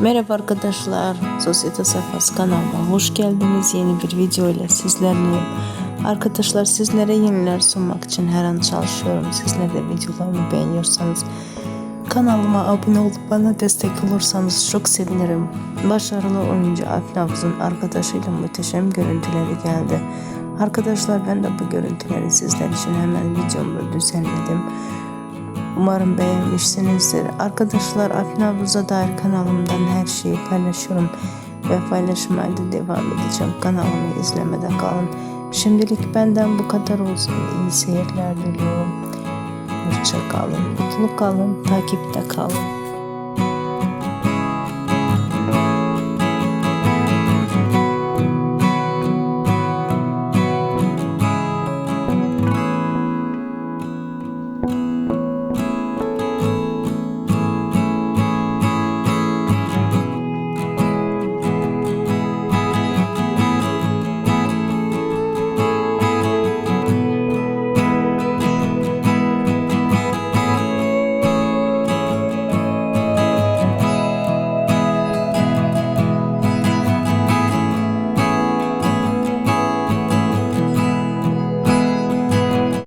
Merhaba arkadaşlar, Sosyete Sayfası kanalıma hoş geldiniz. Yeni bir video ile sizlerleyim. Arkadaşlar sizlere yeniler sunmak için her an çalışıyorum. Sizler de videolarımı beğeniyorsanız kanalıma abone olup bana destek olursanız çok sevinirim. Başarılı oyuncu Navuz'un arkadaşıyla muhteşem görüntüleri geldi. Arkadaşlar ben de bu görüntüleri sizler için hemen videomu düzenledim. Umarım beğenmişsinizdir. Arkadaşlar Alp Navruz'a dair kanalımdan her şeyi paylaşıyorum ve paylaşmaya da devam edeceğim. Kanalımı izlemede kalın. Şimdilik benden bu kadar olsun. İyi seyirler diliyorum. Hoşça kalın, mutlu kalın, takipte kalın.